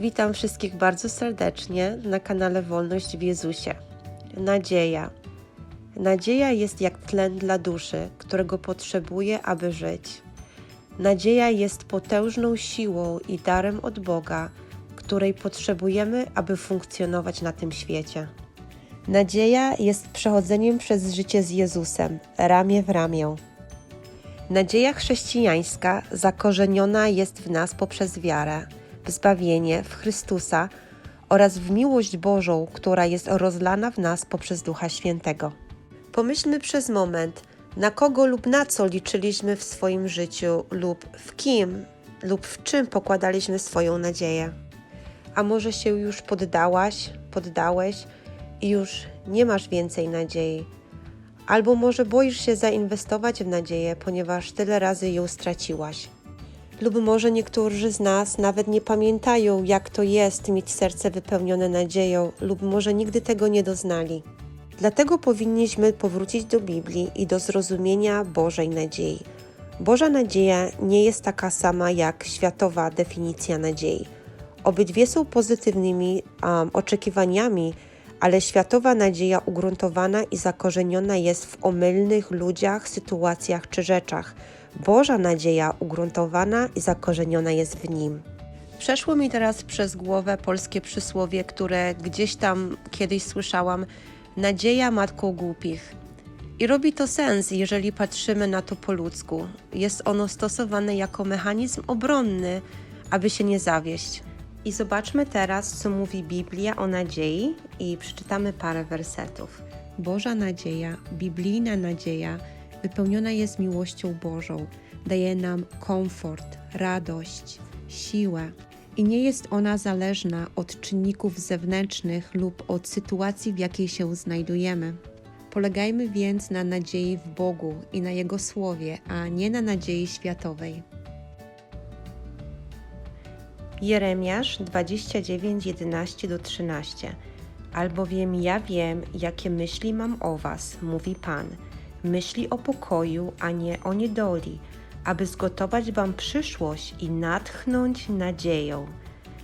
Witam wszystkich bardzo serdecznie na kanale Wolność w Jezusie. Nadzieja. Nadzieja jest jak tlen dla duszy, którego potrzebuje, aby żyć. Nadzieja jest potężną siłą i darem od Boga, której potrzebujemy, aby funkcjonować na tym świecie. Nadzieja jest przechodzeniem przez życie z Jezusem, ramię w ramię. Nadzieja chrześcijańska zakorzeniona jest w nas poprzez wiarę, w zbawienie w Chrystusa oraz w miłość Bożą, która jest rozlana w nas poprzez Ducha Świętego. Pomyślmy przez moment, na kogo lub na co liczyliśmy w swoim życiu, lub w kim lub w czym pokładaliśmy swoją nadzieję. A może się już poddałaś, poddałeś i już nie masz więcej nadziei. Albo może boisz się zainwestować w nadzieję, ponieważ tyle razy ją straciłaś. Lub może niektórzy z nas nawet nie pamiętają, jak to jest mieć serce wypełnione nadzieją, lub może nigdy tego nie doznali. Dlatego powinniśmy powrócić do Biblii i do zrozumienia Bożej nadziei. Boża nadzieja nie jest taka sama jak światowa definicja nadziei. Obydwie są pozytywnymi um, oczekiwaniami, ale światowa nadzieja ugruntowana i zakorzeniona jest w omylnych ludziach, sytuacjach czy rzeczach. Boża nadzieja ugruntowana i zakorzeniona jest w nim. Przeszło mi teraz przez głowę polskie przysłowie, które gdzieś tam kiedyś słyszałam: Nadzieja matką głupich. I robi to sens, jeżeli patrzymy na to po ludzku. Jest ono stosowane jako mechanizm obronny, aby się nie zawieść. I zobaczmy teraz, co mówi Biblia o nadziei, i przeczytamy parę wersetów. Boża nadzieja, biblijna nadzieja, wypełniona jest miłością Bożą, daje nam komfort, radość, siłę. I nie jest ona zależna od czynników zewnętrznych lub od sytuacji, w jakiej się znajdujemy. Polegajmy więc na nadziei w Bogu i na Jego Słowie, a nie na nadziei światowej. Jeremiasz 29, 11 do 13. Albowiem ja wiem, jakie myśli mam o Was, mówi Pan. Myśli o pokoju, a nie o niedoli, aby zgotować Wam przyszłość i natchnąć nadzieją.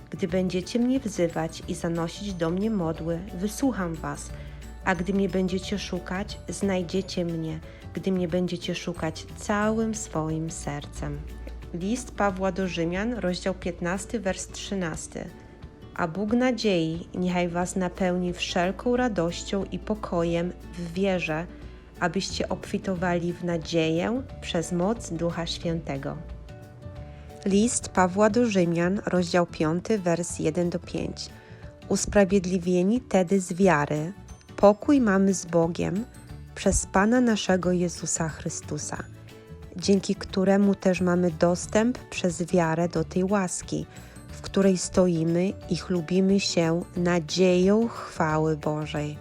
Gdy będziecie mnie wzywać i zanosić do mnie modły, wysłucham Was, a gdy mnie będziecie szukać, znajdziecie mnie, gdy mnie będziecie szukać całym swoim sercem. List Pawła do Rzymian, rozdział 15, wers 13. A Bóg nadziei niechaj Was napełni wszelką radością i pokojem w wierze, abyście obfitowali w nadzieję przez moc Ducha Świętego. List Pawła do Rzymian, rozdział 5, wers 1 do 5. Usprawiedliwieni tedy z wiary, pokój mamy z Bogiem przez Pana naszego Jezusa Chrystusa dzięki któremu też mamy dostęp przez wiarę do tej łaski, w której stoimy i chlubimy się nadzieją chwały Bożej.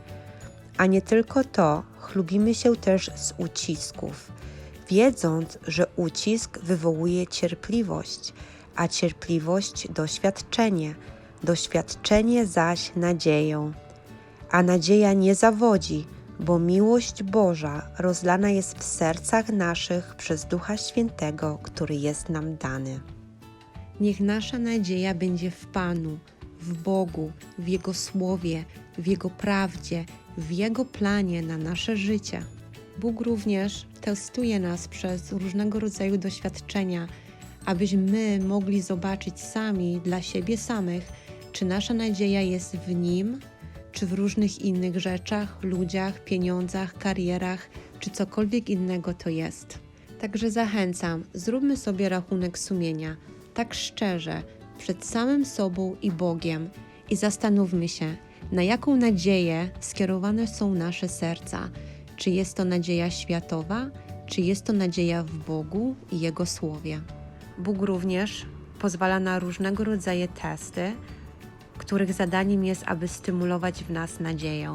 A nie tylko to, chlubimy się też z ucisków, wiedząc, że ucisk wywołuje cierpliwość, a cierpliwość doświadczenie, doświadczenie zaś nadzieją. A nadzieja nie zawodzi, bo miłość Boża rozlana jest w sercach naszych przez Ducha Świętego, który jest nam dany. Niech nasza nadzieja będzie w Panu, w Bogu, w Jego Słowie, w Jego prawdzie, w Jego planie na nasze życie. Bóg również testuje nas przez różnego rodzaju doświadczenia, abyśmy mogli zobaczyć sami dla siebie samych, czy nasza nadzieja jest w Nim, czy w różnych innych rzeczach, ludziach, pieniądzach, karierach, czy cokolwiek innego to jest. Także zachęcam, zróbmy sobie rachunek sumienia, tak szczerze, przed samym sobą i Bogiem i zastanówmy się, na jaką nadzieję skierowane są nasze serca. Czy jest to nadzieja światowa, czy jest to nadzieja w Bogu i Jego Słowie. Bóg również pozwala na różnego rodzaju testy, których zadaniem jest, aby stymulować w nas nadzieję.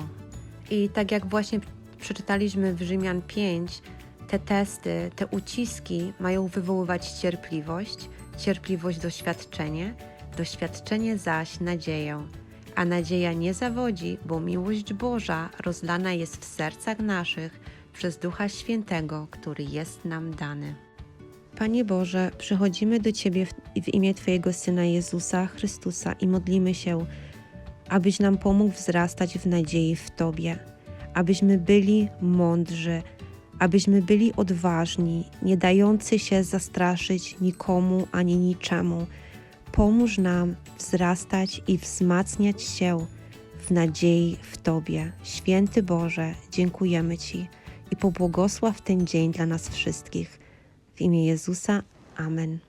I tak jak właśnie przeczytaliśmy w Rzymian 5, te testy, te uciski mają wywoływać cierpliwość, cierpliwość doświadczenie, doświadczenie zaś nadzieję. A nadzieja nie zawodzi, bo miłość Boża rozlana jest w sercach naszych przez Ducha Świętego, który jest nam dany. Panie Boże, przychodzimy do Ciebie w, w imię Twojego Syna Jezusa Chrystusa i modlimy się, abyś nam pomógł wzrastać w nadziei w Tobie, abyśmy byli mądrzy, abyśmy byli odważni, nie dający się zastraszyć nikomu ani niczemu. Pomóż nam wzrastać i wzmacniać się w nadziei w Tobie. Święty Boże, dziękujemy Ci i pobłogosław ten dzień dla nas wszystkich. W imię Jezusa. Amen.